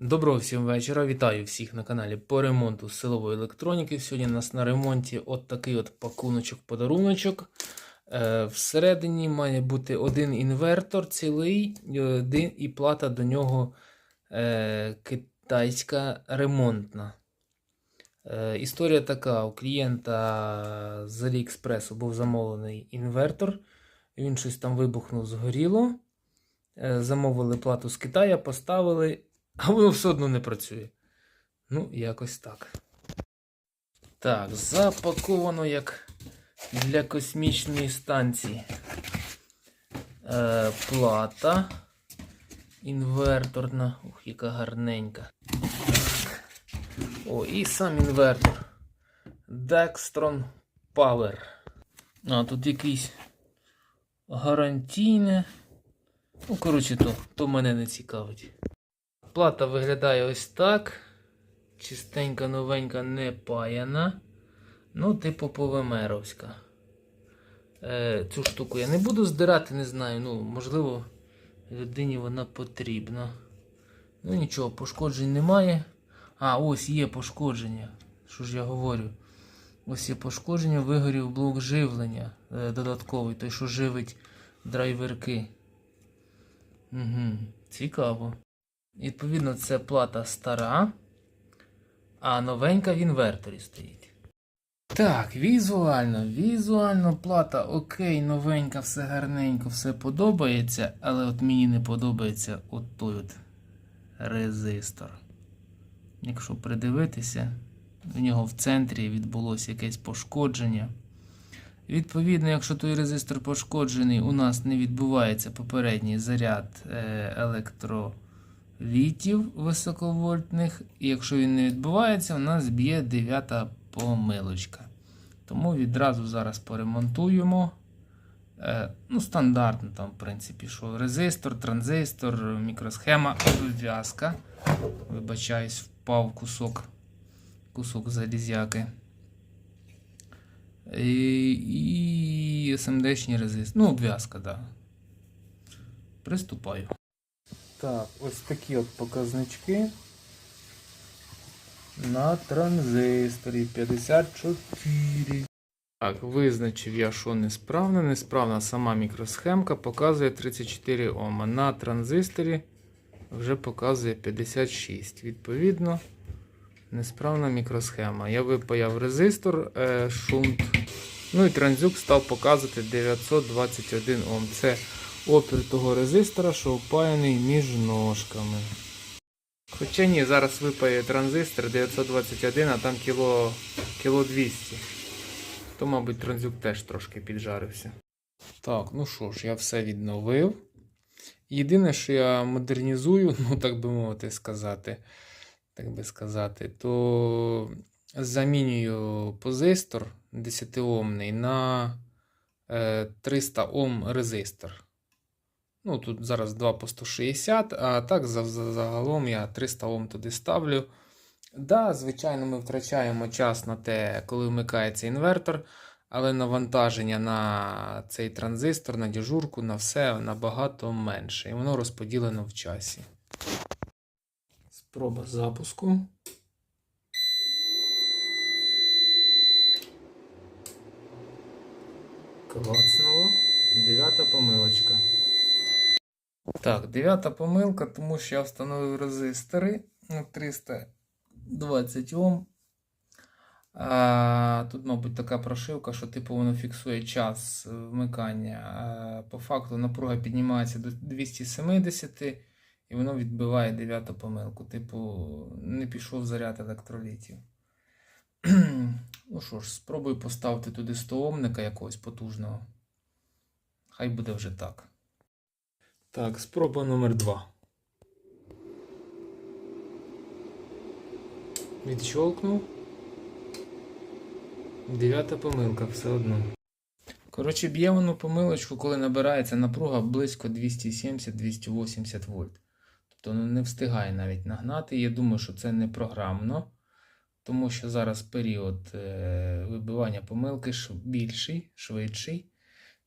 Доброго всім вечора. Вітаю всіх на каналі по ремонту силової електроніки. Сьогодні у нас на ремонті от такий от пакуночок-подаруночок. Е, всередині має бути один інвертор цілий і плата до нього е, китайська ремонтна. Е, історія така: у клієнта з AliExpress був замовлений інвертор. Він щось там вибухнув, згоріло. Е, замовили плату з Китаю, поставили. А воно все одно не працює. Ну, якось так. Так, запаковано як для космічної станції. Е, плата. Інверторна. Ух, яка гарненька. О, і сам інвертор. Dextron Power. А, тут якийсь гарантійне. Ну, коротше, то, то мене не цікавить. Плата виглядає ось так. Чистенька, новенька, не паяна. Ну, типу повемеровська. Е, цю штуку я не буду здирати, не знаю. Ну, можливо, людині вона потрібна. Ну нічого, пошкоджень немає. А, ось є пошкодження. Що ж я говорю? Ось є пошкодження, вигорів блок живлення е, додатковий, той, що живить драйверки. Угу, Цікаво. Відповідно, це плата стара, а новенька в інверторі стоїть. Так, візуально, візуально плата окей, новенька, все гарненько, все подобається, але от мені не подобається от той от резистор. Якщо придивитися, у нього в центрі відбулося якесь пошкодження. Відповідно, якщо той резистор пошкоджений, у нас не відбувається попередній заряд е, електро вітів високовольтних, і якщо він не відбувається, у нас б'є 9 помилочка. Тому відразу зараз поремонтуємо. Е, ну, Стандартно, там, в принципі, що резистор, транзистор, мікросхема, зв'язка. Вибачаюсь, впав кусок, кусок залізяки. І, і SMD-шні резистори. Ну, обв'язка, так. Да. Приступаю. Так, ось такі от показнички на транзисторі 54. Так, визначив я, що несправно. Несправна сама мікросхемка показує 34 Ома. На транзисторі вже показує 56. Відповідно, несправна мікросхема. Я випаяв резистор, е, шунт. Ну і транзюк став показувати 921 Ом. Це опір того резистора, що впаяний між ножками. Хоча ні, зараз випає транзистор 921, а там кіло, кіло 200. То, мабуть, транзюк теж трошки піджарився. Так, ну що ж, я все відновив. Єдине, що я модернізую, ну так би мовити сказати, так би сказати, то замінюю позистор 10-омний на 300 Ом резистор. Ну, тут зараз 2 по 160, а так загалом я 300 Ом туди ставлю. Да, звичайно, ми втрачаємо час на те, коли вмикається інвертор, але навантаження на цей транзистор, на діжурку, на все набагато менше. І воно розподілено в часі. Спроба запуску. Клацнуло. Дев'ята помилочка. Так, дев'ята помилка, тому що я встановив резистори на 320 Ом. А, Тут, мабуть, така прошивка, що типу воно фіксує час вмикання. А, По факту напруга піднімається до 270 і воно відбиває дев'яту помилку. Типу, не пішов заряд електролітів. ну що ж, спробую поставити туди 100 омника якогось потужного. Хай буде вже так. Так, спроба номер 2. Відщолкнув. Дев'ята помилка все одно. Коротше, б'є воно помилочку, коли набирається напруга близько 270-280 вольт. Тобто ну, не встигає навіть нагнати. Я думаю, що це не програмно, тому що зараз період е- вибивання помилки більший, швидший.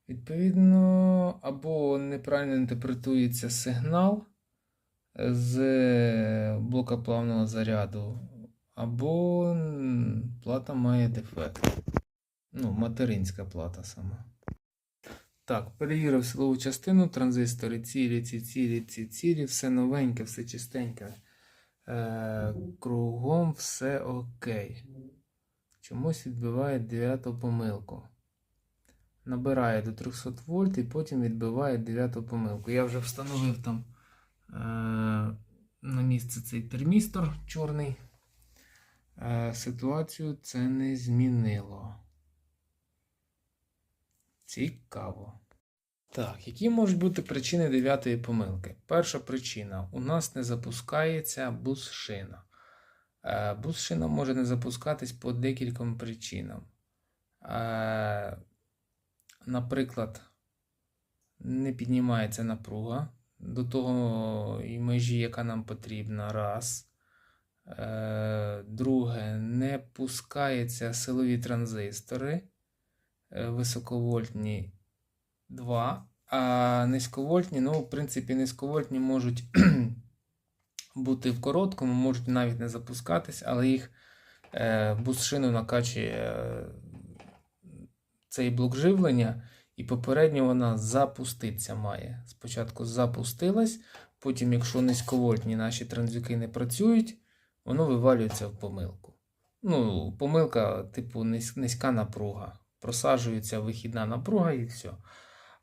Відповідно, або неправильно інтерпретується сигнал з блока плавного заряду, або плата має дефект. Ну, материнська плата сама. Так, перевірив силову частину, транзистори цілі, ці цілі, ці цілі, все новеньке, все чистеньке. Е, кругом все окей. Чомусь відбиває дев'яту помилку. Набирає до 300 вольт і потім відбиває дев'яту помилку. Я вже встановив там е, на місце цей термістор чорний. Е, ситуацію це не змінило. Цікаво. Так, які можуть бути причини дев'ятої помилки? Перша причина: у нас не запускається бус-шина. Е, Бус-шина може не запускатись по декільком причинам. Наприклад, не піднімається напруга до того і межі, яка нам потрібна. Раз. Е, Друге, не пускаються силові транзистори е, високовольтні 2, а низьковольтні, ну, в принципі, низьковольтні можуть бути в короткому, можуть навіть не запускатись, але їх е, бус-шину накачує е, цей блок живлення, і попередньо вона запуститься має. Спочатку запустилась, потім, якщо низьковольтні наші транзюки не працюють, воно вивалюється в помилку. Ну, помилка, типу, низька напруга. Просаджується вихідна напруга і все.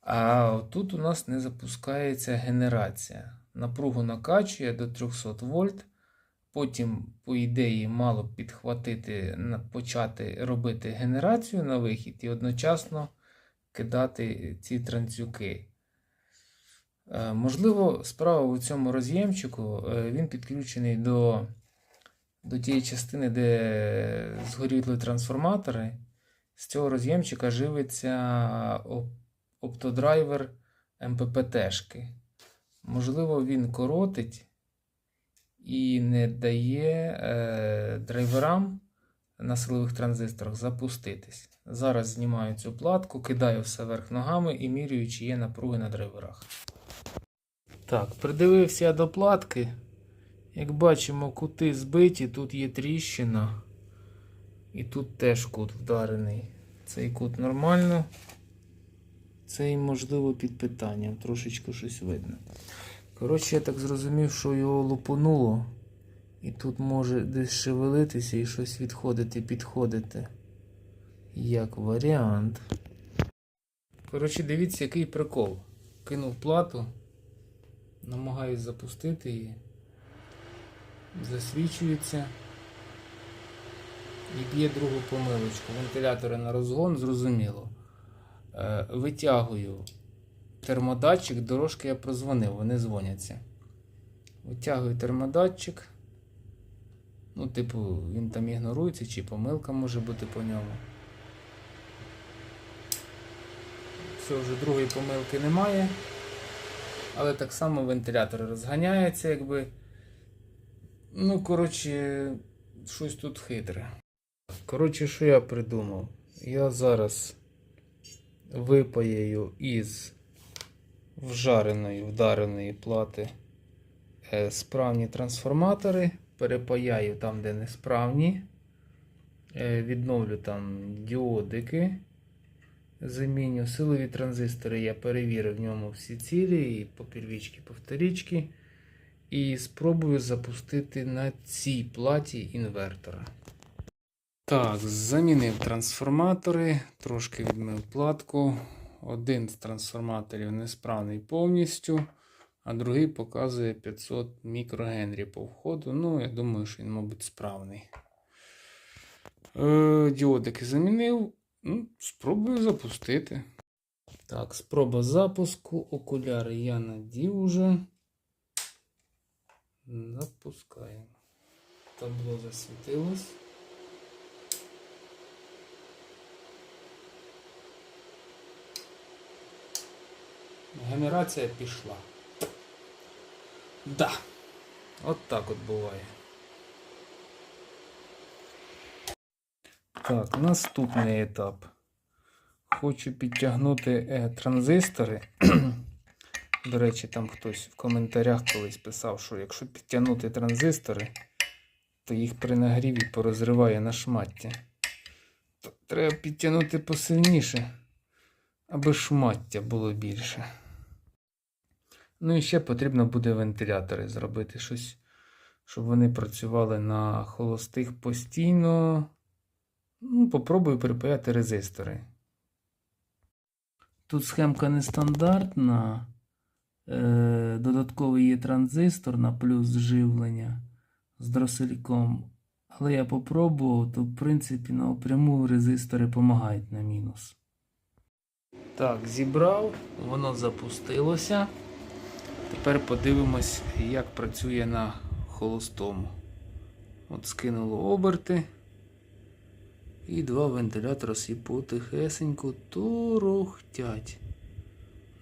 А тут у нас не запускається генерація. Напругу накачує до 300 вольт. Потім, по ідеї, мало б підхватити, почати робити генерацію на вихід і одночасно кидати ці транзюки. Е, Можливо, справа у цьому роз'ємчику е, він підключений до, до тієї частини, де згоріли трансформатори. З цього роз'ємчика живиться оп- оптодрайвер МППТшки. Можливо, він коротить і не дає е, драйверам на силових транзисторах запуститись. Зараз знімаю цю платку, кидаю все вверх ногами і міряю, чи є напруги на драйверах. Так, придивився я до платки. Як бачимо, кути збиті, тут є тріщина. І тут теж кут вдарений. Цей кут нормально. Цей, можливо, під питанням. Трошечки щось видно. Коротше, я так зрозумів, що його лупануло. І тут може десь шевелитися і щось відходити, підходити. Як варіант. Коротше, дивіться, який прикол. Кинув плату. Намагаюсь запустити її. Засвічується. І б'є другу помилочку. Вентилятори на розгон, зрозуміло. Е, витягую термодатчик, дорожки я прозвонив, вони дзвоняться. Витягую термодатчик. Ну, типу, він там ігнорується, чи помилка може бути по ньому. Все, вже другої помилки немає. Але так само вентилятор розганяється, якби. Ну, коротше, щось тут хитре. Коротше, що я придумав? Я зараз випаяю із вжареної, вдареної плати е, справні трансформатори, перепаяю там, де несправні, е, відновлю там діодики, заміню силові транзистори, я перевірив в ньому всі цілі, і по первічки, по і спробую запустити на цій платі інвертора. Так, замінив трансформатори, трошки відмив платку. Один з трансформаторів несправний повністю, а другий показує 500 мікрогенрі по входу. Ну, я думаю, що він, мабуть, справний. Е, діодики замінив. Ну, спробую запустити. Так, спроба запуску. Окуляри я надів уже. Запускаємо. Табло засвітилось. Генерація пішла. Да. От так от буває. Так, наступний етап. Хочу підтягнути е, транзистори До речі, там хтось в коментарях колись писав, що якщо підтягнути транзистори, то їх при нагріві порозриває на шмаття. То треба підтягнути посильніше, аби шмаття було більше. Ну і ще потрібно буде вентилятори зробити щось, щоб вони працювали на холостих постійно. Ну, попробую припаяти резистори. Тут схемка нестандартна. Е, додатковий є транзистор на плюс живлення з дросельком. Але я попробував, то в принципі напряму резистори допомагають на мінус. Так, зібрав, воно запустилося. Тепер подивимось, як працює на холостому. От скинуло оберти. І два вентилятори всі потихесенько торохтять.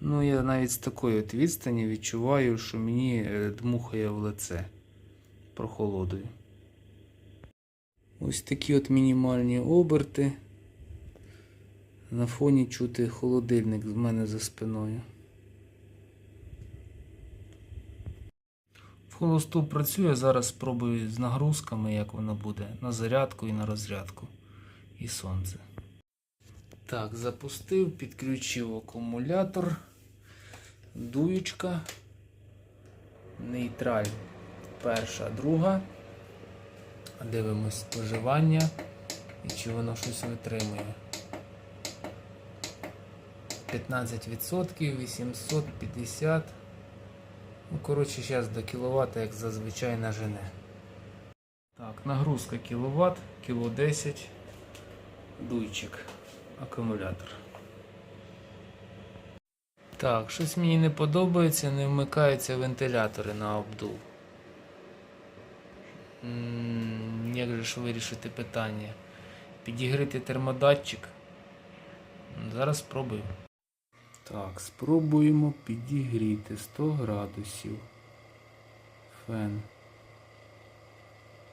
Ну, я навіть з такої от відстані відчуваю, що мені е, дмухає в лице прохолодою. Ось такі от мінімальні оберти. На фоні чути холодильник в мене за спиною. Холосту працює, зараз спробую з нагрузками, як воно буде, на зарядку і на розрядку. І сонце. Так, запустив, підключив акумулятор, дуючка, нейтраль перша, друга. Дивимось споживання і чи воно щось витримує. 15%, 850. Ну, коротше, зараз до кіловат, як зазвичай нажене. Так, нагрузка кіловат, кіло 10, дуйчик, акумулятор. Так, щось мені не подобається, не вмикаються вентилятори на обдув. М, Як же ж вирішити питання? Підігрити термодатчик? Зараз спробую. Так, спробуємо підігріти 100 градусів. Фен.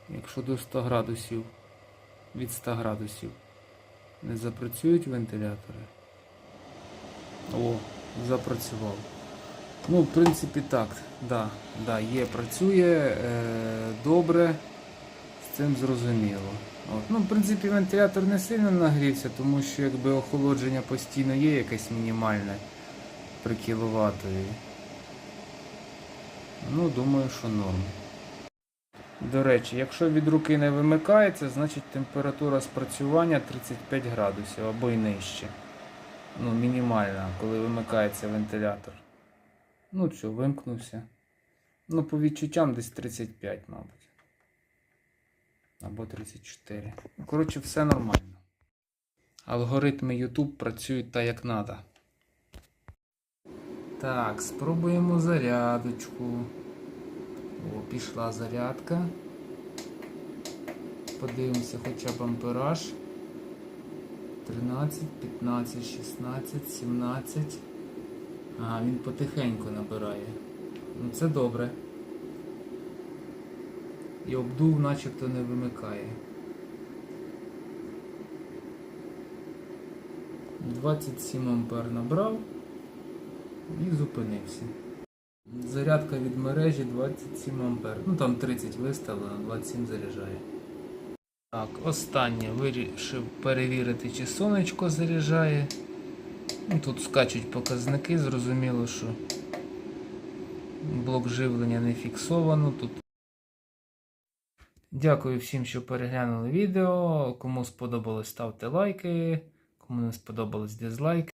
Якщо до 100 градусів, від 100 градусів не запрацюють вентилятори. О, запрацював. Ну, в принципі, так. Да, да, є, працює е, добре. З цим зрозуміло. От. Ну, в принципі, вентилятор не сильно нагрівся, тому що якби охолодження постійно є якесь мінімальне при кіловатові. Ну, думаю, що норм. До речі, якщо від руки не вимикається, значить температура спрацювання 35 градусів або й нижче. Ну, мінімальна, коли вимикається вентилятор. Ну що, вимкнувся. Ну, по відчуттям десь 35, мабуть. Або 34. Ну, коротше, все нормально. Алгоритми YouTube працюють так, як треба. Так, спробуємо зарядочку. О, пішла зарядка. Подивимося хоча б ампераж. 13, 15, 16, 17. Ага, він потихеньку набирає. Ну це добре. І обдув начебто не вимикає. 27 ампер набрав і зупинився. Зарядка від мережі 27 ампер. Ну там 30 виставлено, 27 заряджає. Так, останнє вирішив перевірити, чи сонечко заряджає. Ну, Тут скачуть показники, зрозуміло, що блок живлення не фіксовано. Тут. Дякую всім, що переглянули відео. Кому сподобалось, ставте лайки. Кому не сподобалось дизлайки.